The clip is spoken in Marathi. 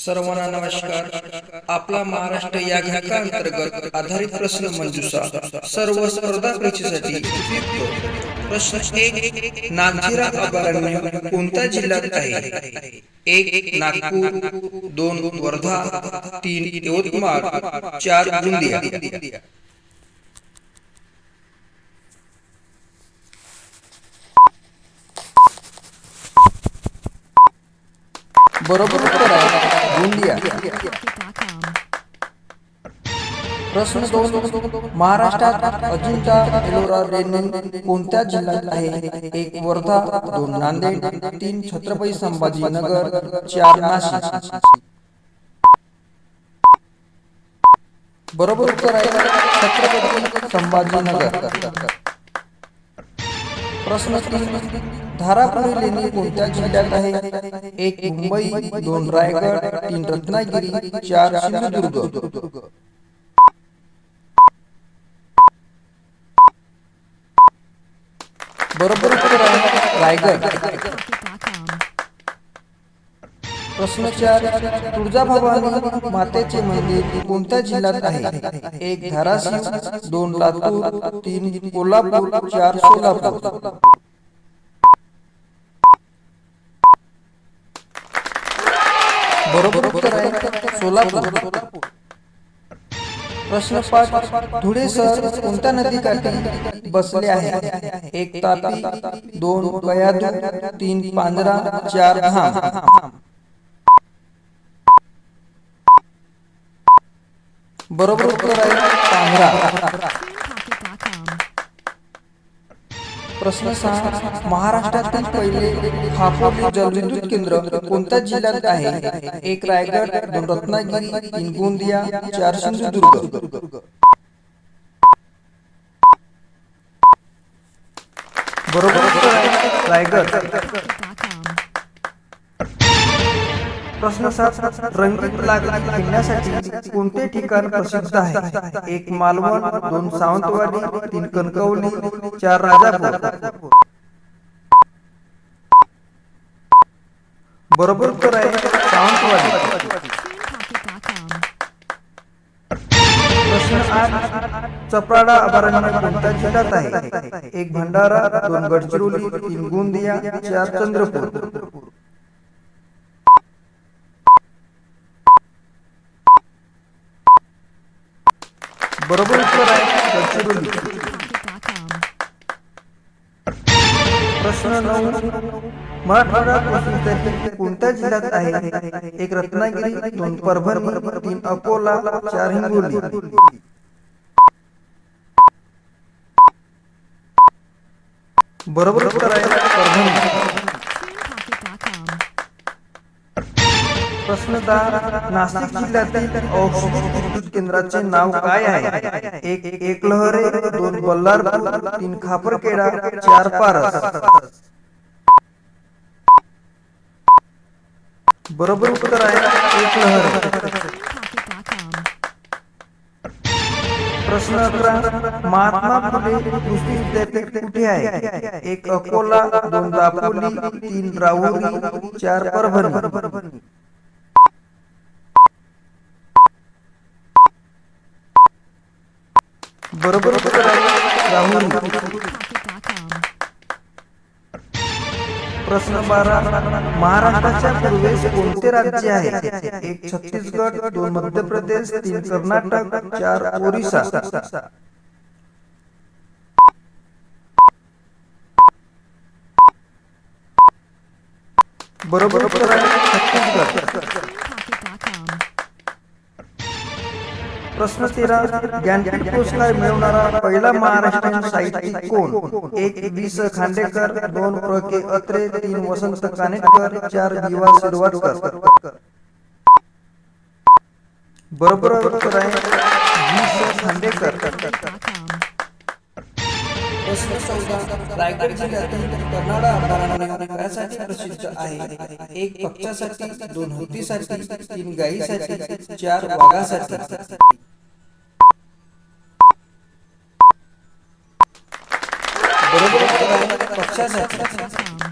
सर्वांना नमस्कार. आपला महाराष्ट्र या घटकांतर्गत आधारित प्रश्न मंजुषा सर्व स्पर्धा परीक्षेसाठी उपयुक्त. प्रश्न एक नागझिरा अभयारण्य कोणत्या जिल्ह्यात आहे? एक नागपूर दोन वर्धा तीन यवतमाळ चार गोंदिया. बरोबर उत्तर आहे. गोंदिया. प्रश्न दोन महाराष्ट्रात अजिंठा एलोरा लेणी कोणत्या जिल्ह्यात आहे? एक वर्धा दोन नांदेड तीन छत्रपती संभाजीनगर चार नाशिक. बरोबर उत्तर आहे छत्रपती संभाजीनगर प्रश्न धारापुरी लेणी कोणत्या जिल्ह्यात आहे? एक मुंबई दोन रायगड तीन रत्नागिरी चार सिंधुदुर्ग. बरोबर रायगड. प्रश्न चार तुळजाभवानी मातेचे मंदिर कोणत्या जिल्ह्यात आहे? एक धाराशिव दोन लातूर तीन कोल्हापूर चार सोलापूर. बरोबर उत्तर आहे. सोलापूर. प्रश्न पाच धुळे शहर कोणत्या नदीकाठी बसले आहे? एक तापी दोन कयाधू तीन पांजरा चार धाम बरोबर उत्तर आहे पांढरा. प्रश्न सहा महाराष्ट्रातील पहिले खापोली जलविद्युत केंद्र कोणत्या जिल्ह्यात आहे? एक रायगड दोन रत्नागिरी तीन गोंदिया चार सिंधुदुर्ग. बरोबर? रायगड. प्रश्न सात रंगीत लागत खेळण्यासाठी कोणते ठिकाण प्रसिद्ध आहे? एक मालवण दोन सावंतवाडी तीन कणकवली चार राजापूर. बरोबर उत्तर आहे सावंतवाडी. प्रश्न आठ चपराडा अभयारण्य कोणत्या जिल्ह्यात आहे? एक भंडारा दोन गडचिरोली तीन गोंदिया चार चंद्रपूर. बरोबर उत्तर आहे. गडचिरोली प्रश्न नऊ. मराठवाडा कृषी कोणत्या जिल्ह्यात आहे? एक रत्नागिरी दोन परभणी तीन अकोला चार हिंगोली. बरोबर उत्तर आहे. परभणी. प्रश्नदार नाशिक जिल्ह्यातील औष्णिक विद्युत केंद्राचे नाव काय आहे? एक एक लहरे दोन बल्लारपूर तीन खापरखेडा चार पारस. बरोबर उत्तर आहे एक लहर. प्रश्न अकरा महात्मा फुले कृषी विद्यापीठ कुठे आहे? एक अकोला दोन दापोली तीन राहुरी चार परभणी. बरोबर राहुल. प्रश्न बारा. महाराष्ट्राच्या पूर्वेस कोणते राज्य आहे? एक छत्तीसगड दोन मध्य प्रदेश तीन कर्नाटक चार ओरिसा. बरोबर छत्तीसगड. प्रश्न तेरा ज्ञानपीठ पुरस्कार मिळवणारा पहिला महाराष्ट्रीयन साहित्यिक कोण? एक वीस खांडेकर दोन प्र के अत्रे तीन वसंत कानेटकर चार दिवा शिरवाडकर बरोबर उत्तर आहे. वीस खांडेकर. प्रश्न चौदा रायगड जिल्ह्यातील कर्नाडा अभयारण्य यासाठी प्रसिद्ध आहे. एक पक्षासाठी दोन हत्तीसाठी तीन गायीसाठी चार वाघासाठी. ャツ